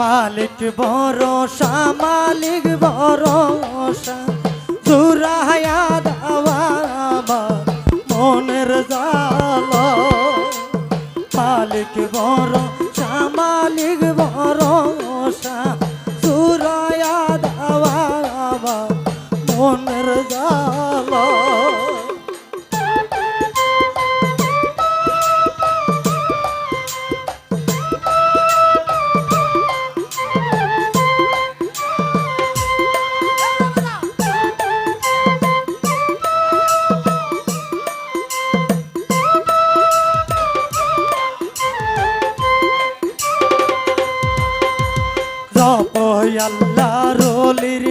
মালিক ভরসা মালিক ভরসা জুরায়া দাওয়া মনের জাল। মালিক ভরসা মালিক ভরসা জুরায়া দাওয়া মনের রলির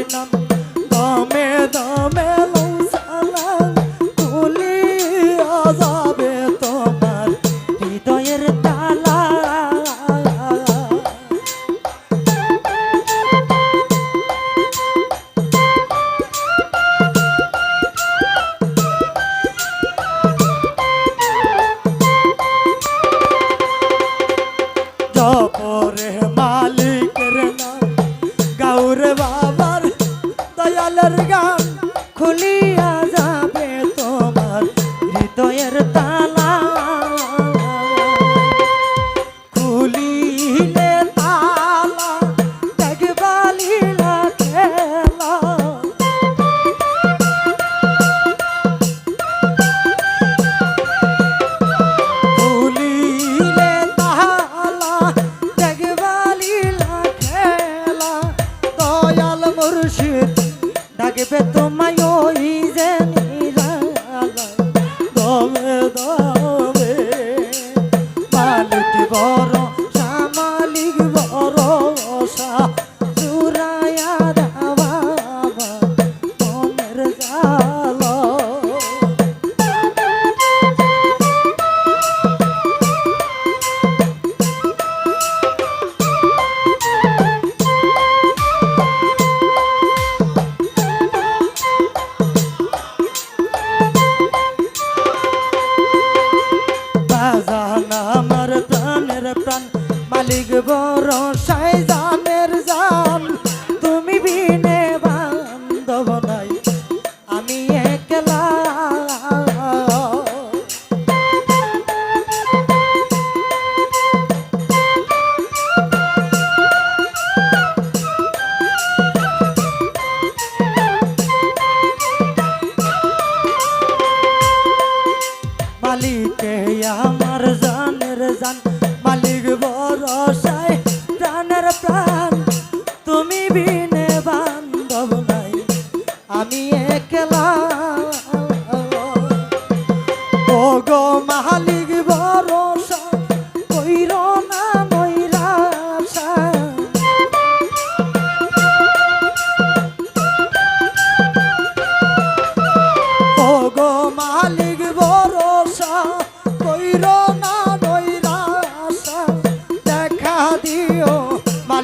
সাই জানের জান তুমি বিনে বান্ধব আমি একলা। মালিকে আমার জানের জান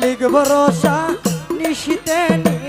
মালিক ভরসা নিশিতে নিরালায়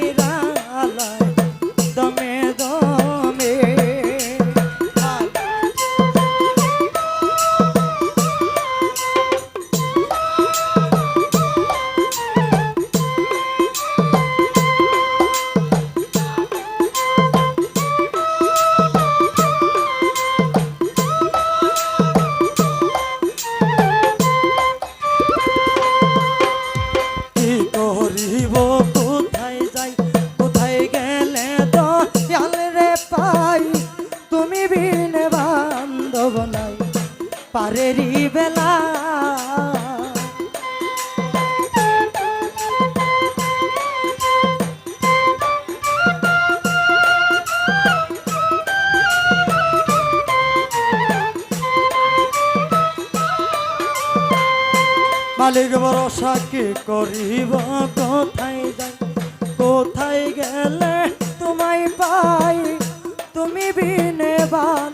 পারেরি বেলা। মালিক ভরসা কি করিব? কোথায় যাই? কোথায় গেলে তোমায় পাই? তুমি বিনে বান্ধব